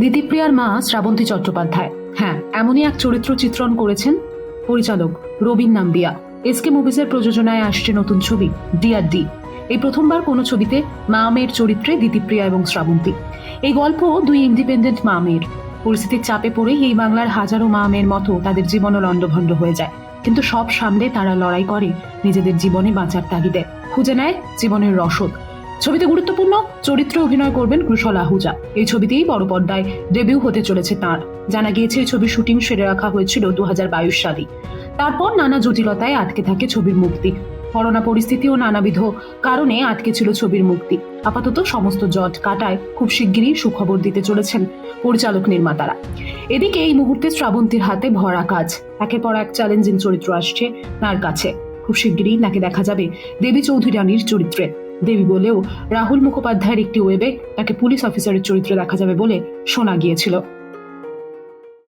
দিতিপ্রিয়ার মা শ্রাবন্তী চট্টোপাধ্যায়। হ্যাঁ এমনই এক চরিত্র চিত্রণ করেছেন পরিচালক রবিন নাম্বিয়া। এসকে মুভিজের প্রযোজনায় আসছে নতুন ছবি ডিআর ডি। এই প্রথমবার কোনো ছবিতে মা মেয়ের চরিত্রে দিতিপ্রিয়া এবং শ্রাবন্তী। এই গল্প দুই ইন্ডিপেন্ডেন্ট মা মেয়ের। পরিস্থিতির চাপে পড়েই এই বাংলার হাজারো মা মেয়ের মতো তাদের জীবনও লণ্ডভণ্ড হয়ে যায়। কিন্তু সব সামলে তারা লড়াই করে নিজেদের জীবনে বাঁচার তাগিদে। খুঁজে নেয় জীবনের রসদ। ছবিতে গুরুত্বপূর্ণ চরিত্রে অভিনয় করবেন কুশল আহুজা। এই ছবিতেই বড় পর্দায় ডেবিউ হতে চলেছে তাঁর। জানা গিয়েছে এই ছবির শুটিং সেরে রাখা হয়েছিল দু সালে। তারপর নানা জটিলতায় আটকে থাকে ছবির মুক্তি। করোনা পরিস্থিতি ও নানাবিধ কারণে আটকে ছিল ছবির মুক্তি। আপাতত সমস্ত জট কাটায় খুব শিগগিরই সুখবর দিতে চলেছেন পরিচালক নির্মাতারা। এদিকে এই মুহূর্তে শ্রাবন্তীর হাতে ভরা কাজ। একের পর এক চ্যালেঞ্জিং চরিত্র আসছে তার কাছে। খুব শিগগিরই তাকে দেখা যাবে দেবী চৌধুরী রানীর চরিত্রে। দেবী বলেও রাহুল মুখোপাধ্যায়ের একটি ওয়েবে তাকে পুলিশ অফিসারের চরিত্রে দেখা যাবে বলে শোনা গিয়েছিল।